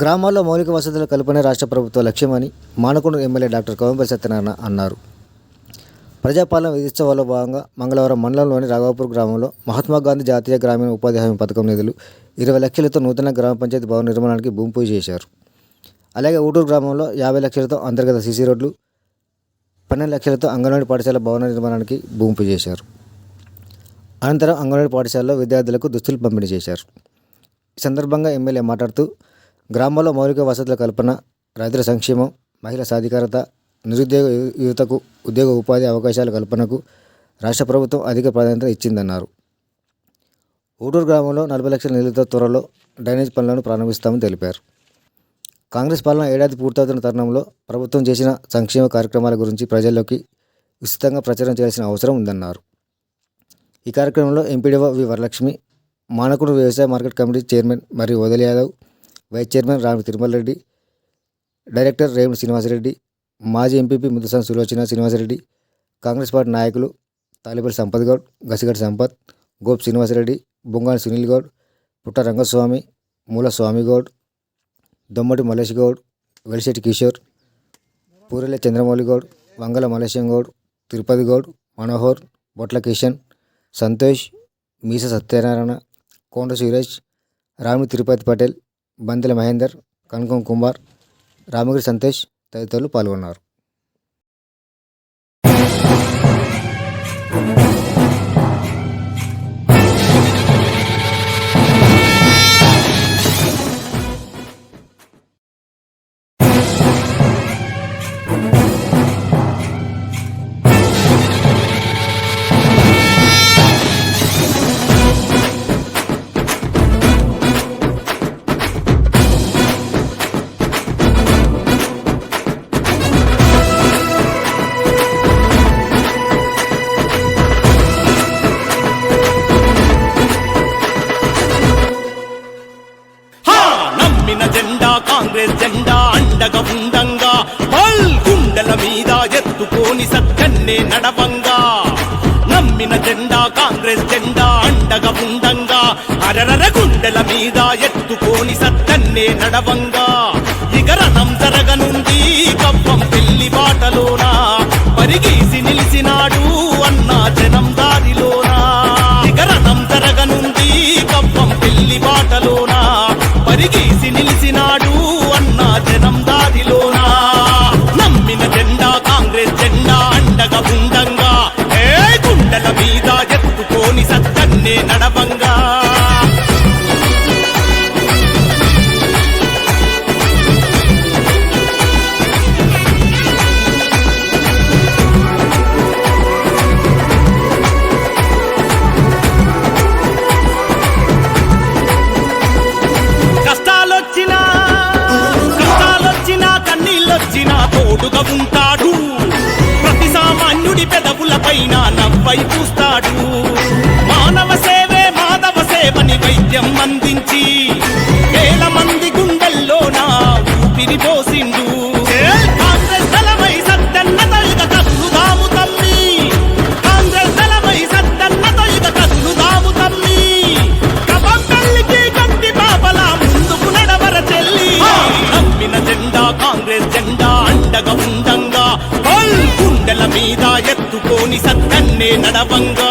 గ్రామాల్లో మౌలిక వసతుల కల్పనే రాష్ట్ర ప్రభుత్వ లక్ష్యమని మానకొండ ఎమ్మెల్యే డాక్టర్ కవంపల్లి సత్యనారాయణ అన్నారు. ప్రజాపాలన విధిత్సవాల్లో భాగంగా మంగళవారం మండలంలోని రాఘవాపూర్ గ్రామంలో మహాత్మా గాంధీ జాతీయ గ్రామీణ ఉపాధి హామీ పథకం నిధులు ఇరవై లక్షలతో నూతన గ్రామ పంచాయతీ భవన నిర్మాణానికి భూమి పూజ చేశారు. అలాగే ఊటూరు గ్రామంలో యాభై లక్షలతో అంతర్గత సీసీ రోడ్లు పన్నెండు లక్షలతో అంగన్వాడీ పాఠశాల భవన నిర్మాణానికి భూమి పూజ చేశారు. అనంతరం అంగన్వాడీ పాఠశాలలో విద్యార్థులకు దుస్తులు పంపిణీ చేశారు. ఈ సందర్భంగా ఎమ్మెల్యే మాట్లాడుతూ గ్రామాల్లో మౌలిక వసతుల కల్పన రైతుల సంక్షేమం మహిళా సాధికారత నిరుద్యోగ యువతకు ఉద్యోగ ఉపాధి అవకాశాల కల్పనకు రాష్ట్ర ప్రభుత్వం అధిక ప్రాధాన్యత ఇచ్చిందన్నారు. ఊటూరు గ్రామంలో నలభై లక్షల నిధులతో త్వరలో డ్రైనేజ్ పనులను ప్రారంభిస్తామని తెలిపారు. కాంగ్రెస్ పాలన ఏడాది పూర్తవుతున్న తరుణంలో ప్రభుత్వం చేసిన సంక్షేమ కార్యక్రమాల గురించి ప్రజల్లోకి విస్తృతంగా ప్రచారం చేయాల్సిన అవసరం ఉందన్నారు. ఈ కార్యక్రమంలో ఎంపీడీఓ వి వరలక్ష్మి మానకుడు వ్యవసాయ మార్కెట్ కమిటీ చైర్మన్ మరియు Vadali Yadav vice chairman Ram Tirumala Reddy director Revudu Srinivasareddy మాజీ MPP Muddasani Sulochana Srinivasareddy Congress party నాయకులు తాలిపల్లి సంపత్ గౌడ్ గసిగడ్ సంపత్ గోప్ శ్రీనివాసరెడ్డి బొంగాని సునీల్ గౌడ్ పుట్ట రంగస్వామి మూల స్వామి గౌడ్ దొమ్మటి మలేష్ గౌడ్ వెలిశెట్టి కిషోర్ పూరెల చంద్రమౌళి గౌడ్ వంగల మలేశం గౌడ్ తిరుపతి గౌడ్ మనోహర్ బొట్ల కిషన్ సంతోష్ మీస సత్యనారాయణ కోండ సురేష్ రామి తిరుపతి పటేల్ బందెల మహేందర్ కనకం కుమార్ రామగిరి సంతోష్ తదితరులు పాల్గొన్నారు. నడవంగా. నమ్మిన జెండా కాంగ్రెస్ జెండా అండగా ఉండంగా. అరరర గుండెల మీద ఎత్తుకోని సత్తన్నే నడవంగా. ఇగరణం జరగనుంది కవ్వం పెళ్ళి బాటలోన. సత్తన్నే నడవంగా. తోడుగా ఉంటాడు. ప్రతి సామాన్యుడి పెదవుల పైన నవ్వై చూస్తాడు గుండెల మీద ఎత్తుకోని సత్తన్నే నడవంగా.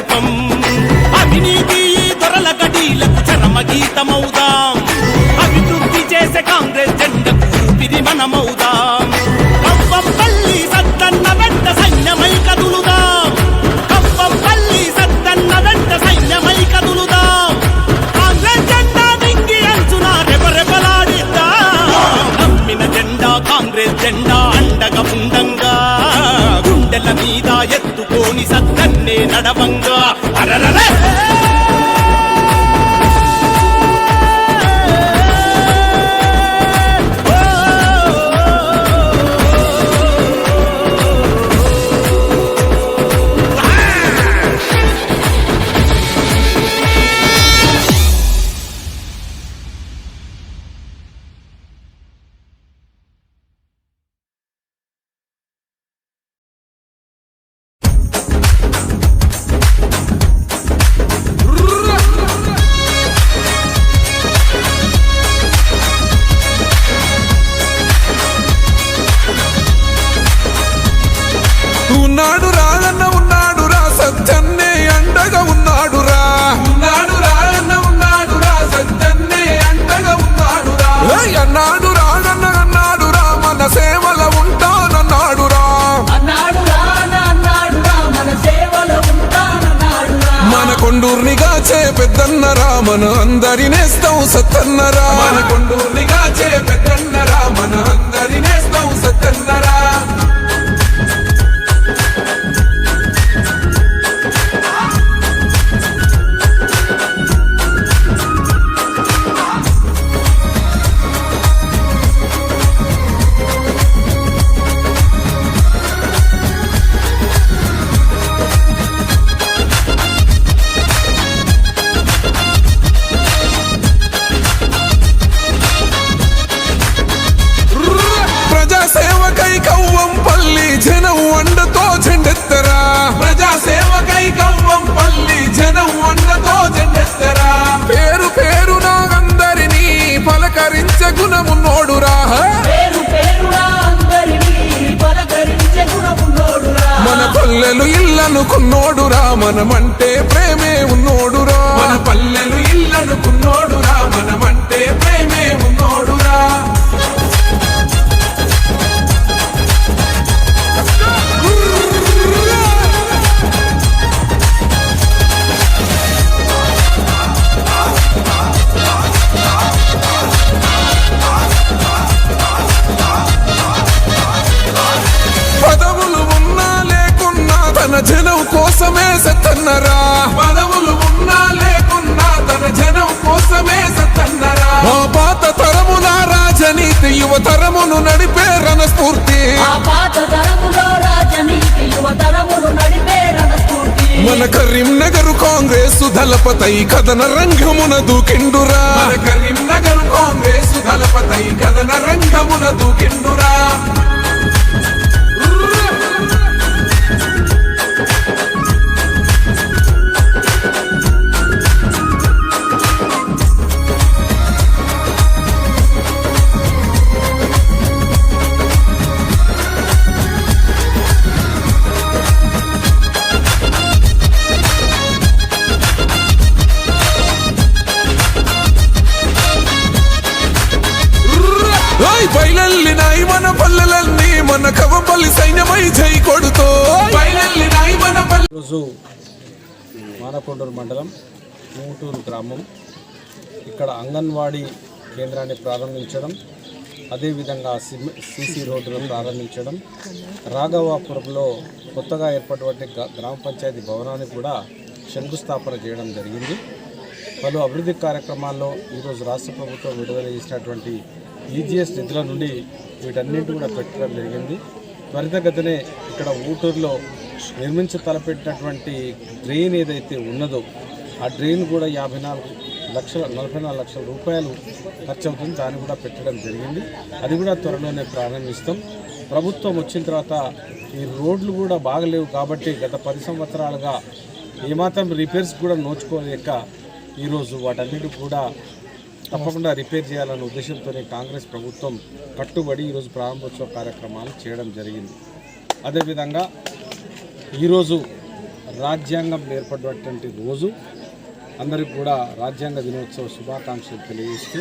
సేవల ఉంటానన్నాడు రా అన్నాడు రా అన్నాడు రా మన కొండూర్నిగా చే పెద్దన్నరా మన అందరినేస్తాం సత్తన్నరా. మన కొండూర్నిగా చే పెద్దన్నరా మన అందరినేస్తాం సత్తన్నరా. ఇల్లనుకున్నోడురా మనమంటే ప్రేమే ఉన్నోడురా. సత్తన్నరా. పదవులు ఉన్నా లేకున్నా తన జనం కోసమే సత్తన్నరా. పాత తరముల రాజనీతి యువ తరమును నడిపే రణస్ఫూర్తి. మన కరీంనగర్ కాంగ్రెస్ దళపతై కథన రంగమున దూకిండురా. కరీంనగర్ కాంగ్రెస్ దళపతై కథన రంగమున దూకిండురా. ఓయ్ బయలెల్లినాయి మన పల్లెలన్నీ మన కవపల్లి సైన్యమై జై కొడుతో. బయలెల్లినాయి మన పల్లె మానకొండూరు మండలం మూటూరు గ్రామం. ఇక్కడ అంగన్వాడీ కేంద్రాన్ని ప్రారంభించడం అదేవిధంగా సిమ్- రోడ్డును ప్రారంభించడం రాఘవాపురంలో కొత్తగా ఏర్పడినటువంటి గ్రామ పంచాయతీ భవనాన్ని కూడా శంకుస్థాపన చేయడం జరిగింది. పలు అభివృద్ధి కార్యక్రమాల్లో ఈరోజు రాష్ట్ర ప్రభుత్వం విడుదల చేసినటువంటి ఈజీఎస్ నిధుల నుండి వీటన్నింటి కూడా పెట్టడం జరిగింది. త్వరితగతినే ఇక్కడ ఊటూరులో నిర్మించ తలపెట్టినటువంటి డ్రెయిన్ ఏదైతే ఉన్నదో ఆ డ్రెయిన్ కూడా యాభై నాలుగు లక్షల నలభై నాలుగు లక్షల రూపాయలు ఖర్చు అవుతుంది దాన్ని కూడా పెట్టడం జరిగింది. అది కూడా త్వరలోనే ప్రారంభిస్తాం. ప్రభుత్వం వచ్చిన తర్వాత ఈ రోడ్లు కూడా బాగలేవు కాబట్టి గత పది సంవత్సరాలుగా ఏమాత్రం రిపేర్స్ కూడా నోచుకోలేక ఈరోజు వాటన్నిటి కూడా తప్పకుండా రిపేర్ చేయాలన్న ఉద్దేశంతోనే కాంగ్రెస్ ప్రభుత్వం కట్టుబడి ఈరోజు ప్రారంభోత్సవ కార్యక్రమాలు చేయడం జరిగింది. అదేవిధంగా ఈరోజు రాజ్యాంగం ఏర్పడినటువంటి రోజు. అందరికి కూడా రాజ్యాంగ దినోత్సవ శుభాకాంక్షలు తెలియజేస్తూ